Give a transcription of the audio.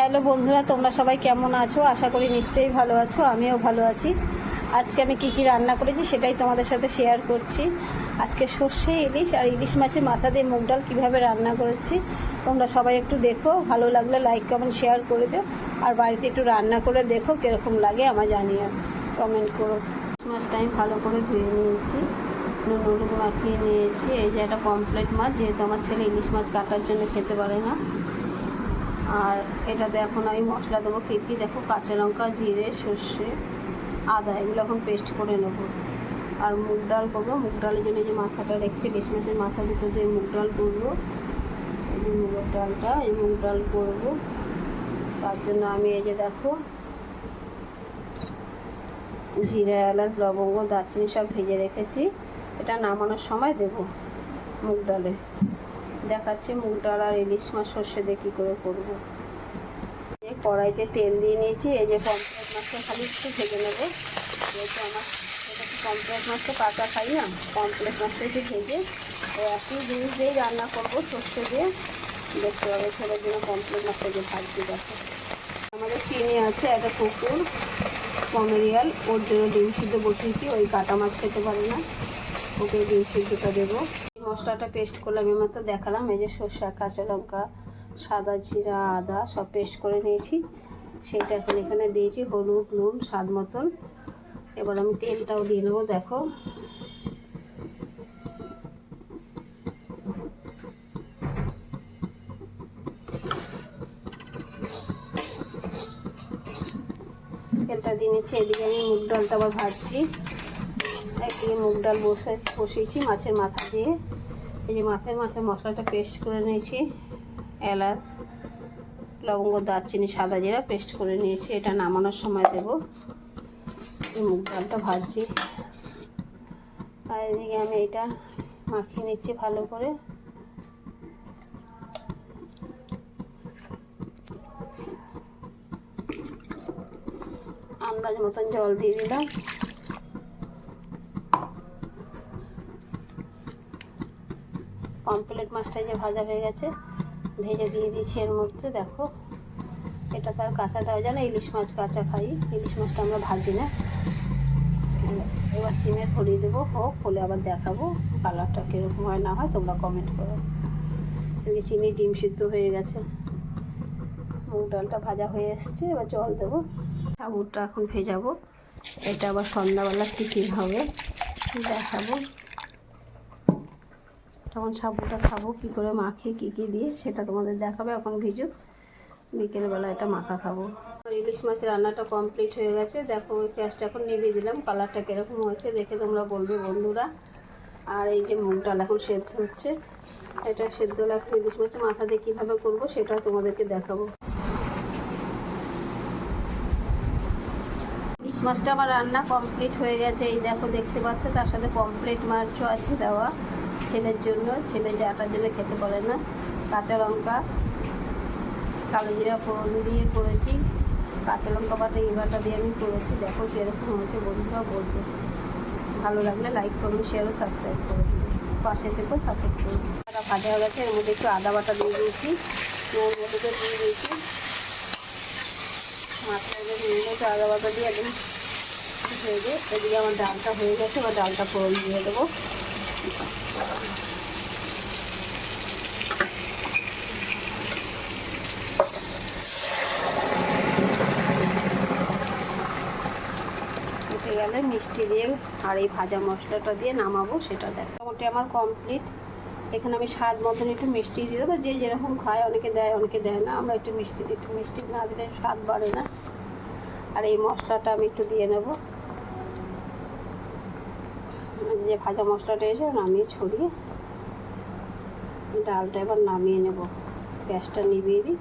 Hello বন্ধুরা, তোমরা সবাই কেমন আছো? আশা করি নিশ্চয়ই ভালো আছো, আমিও ভালো আছি। আজকে আমি কি কি রান্না করেছি সেটাই তোমাদের সাথে শেয়ার করছি। আজকে সর্ষে, ইলিশ আর ইলিশ মাছের মাথা দিয়ে মুগ ডাল কীভাবে রান্না করেছি, তোমরা সবাই একটু দেখো। ভালো লাগলে লাইক কমেন্ট শেয়ার করে দিও। আর বাড়িতে একটু রান্না করে দেখো কীরকম লাগে আমার জানিয়ে কমেন্ট করো। মাছটা আমি ভালো করে ধুয়ে নিয়েছি। নুন, হলুদ মাখিয়ে নিয়েছি। এই যে একটা কমপ্লিট মাছ, যেহেতু আমার ছেলে ইলিশ মাছ কাটার জন্য খেতে পারে না। আর এটাতে এখন আমি মশলা দেবো কী দেখো কাঁচা লঙ্কা, জিরে, সর্ষে, আদা, এগুলো এখন পেস্ট করে নেব। আর মুগ ডাল করব। মুগ ডালের জন্য যে মাথাটা রেখেছি ইলিশ মাছের মাথা ভিতর দিয়ে মুগ ডাল করব। এই যে মুগের ডালটা, এই মুগ ডাল করব। তার জন্য আমি এই যে দেখো, জিরা, এলাচ, লবঙ্গ, দারচিনি সব ভেজে রেখেছি। এটা নামানোর সময় দেব মুগ ডালে। দেখাচ্ছি মুগ আর ইলিশ মাছ সর্ষে দিয়ে কী করে করব। এই কড়াইতে তেল দিয়ে নিয়েছি, এই যে পমফ্রেট মাছটা খালি একটু ভেজে নেব। যেহেতু আমার পমফ্রেট মাছ তো কাঁচা খাই না পমফ্রেট মাছটা একটু ভেজে ওই একই জিনিস দিয়েই রান্না করব সর্ষে দিয়ে। দেখতে হবে ছেলের জন্য পমফ্রেট মাছটা যে ভাজতে দেখো আমাদের চিনি আছে, একটা কুকুর কমেরিয়াল ওর জন্য ডিম সিদ্ধ বসিয়েছি, ওই কাটা মাছ খেতে পারে না। ওকে ডিম সিদ্ধটা দেবো। মশলাটা পেস্ট করলাম এর মতো দেখালাম, এই যে সর্ষা, কাঁচা লঙ্কা, সাদা জিরা, আদা সব পেস্ট করে নিয়েছি। সেটা এখন এখানে দিয়েছি, হলুদ, নুন, স্বাদ মতন। এবার আমি তেলটাও দিয়ে নেব, দেখো। তেলটা দিয়ে নিচ্ছি, এদিকে আমি মুগ ডালটা আবার ভাজছি। একদিকে মুগ ডাল বসে, বসিয়েছি মাছের মাথা দিয়ে। এই যে মাথায় মাছের মশলাটা পেস্ট করে নিয়েছি, এলাচ, লবঙ্গ, দারচিনি, সাদা জিরা পেস্ট করে নিয়েছি। এটা নামানোর সময় দেব। এই মুগ ডালটা ভাজছি। আর এদিকে আমি এটা মাখিয়ে নিচ্ছি ভালো করে। আন্দাজ মতন জল দিয়ে দিলাম। পমপ্লেট মাছটা যে ভাজা হয়ে গেছে, ভেজে দিয়ে দিয়েছি এর মধ্যে, দেখো। এটা তার কাঁচা দেওয়া যায় না, ইলিশ মাছ কাঁচা খাই। ইলিশ মাছটা আমরা ভাজি না। এবার সিমে ধরিয়ে দেবো, হোক, হলে আবার দেখাবো কালারটা কীরকম হয়, না হয় তোমরা কমেন্ট করো। এদিকে চিনি ডিম সিদ্ধ হয়ে গেছে। মুগ ডালটা ভাজা হয়ে এসছে, এবার জল দেবো। সাবুরটা এখন ভেজাবো। এটা আবার সন্ধ্যাবেলা টিফিন হবে। দেখাবো। তখন সাবুটা খাব, কী করে মাখিয়ে, কী কী দিয়ে সেটা তোমাদের দেখাবে এখন ভিজু। বিকেলবেলা এটা মাখা খাব। ইলিশ মাছের রান্নাটা কমপ্লিট হয়ে গেছে। দেখো ওই গ্যাসটা এখন নিভিয়ে দিলাম। কালারটা কীরকম হয়েছে দেখে তোমরা বলবে বন্ধুরা। আর এই যে মুগ ডাল এখন সেদ্ধ হচ্ছে। এটা সেদ্ধ হলে এখন ইলিশ মাছের মাথা দিয়ে কীভাবে করব সেটা তোমাদেরকে দেখাবো। ইলিশ মাছটা আমার রান্না কমপ্লিট হয়ে গেছে। এই দেখো, দেখতে পাচ্ছ? তার সাথে কমপ্লিট মাছও আছে দেওয়া। ছেলের জন্য। ছেলে যে যাটা দিলে খেতে পারে না। কাঁচা লঙ্কা, কালো জিরা ফোড়ন দিয়ে করেছি। কাঁচা লঙ্কা বাটা, এই বাটা দিয়ে আমি করেছি। দেখো কীরকম হয়েছে বন্ধুরা বলবে ভালো লাগলে লাইক করুন শেয়ার ও সাবস্ক্রাইব করে দিন পাশে থেকেও সাপোর্ট করুন এটা ভাজা হয়ে গেছে, এর মধ্যে একটু আদা বাটা দিয়ে দিয়েছি। নুন হলুদও দিয়ে দিয়েছি। মাথায় দিয়ে একটু আদা বাটা দিয়ে একদম ভেজে এদিকে আমার ডালটা হয়ে গেছে, এবার ডালটা ফোড়ন দিয়ে দেবো। গেলে মিষ্টি দিয়ে আর এই ভাজা মশলাটা দিয়ে নামাবো, সেটা দেখ। মোটামুটি আমার কমপ্লিট এখানে আমি স্বাদ মতন একটু মিষ্টি দিয়ে দেবো। যে যেরকম খায়, অনেকে দেয় অনেকে দেয় না। আমরা একটু মিষ্টি দিই একটু মিষ্টি না দিলে স্বাদ বাড়ে না। আর এই মশলাটা আমি একটু দিয়ে নেব। যে ভাজা মশলাটা এসে নামিয়ে ছড়িয়ে ডালটা এবার নামিয়ে নেব। গ্যাসটা নিভিয়ে দিই।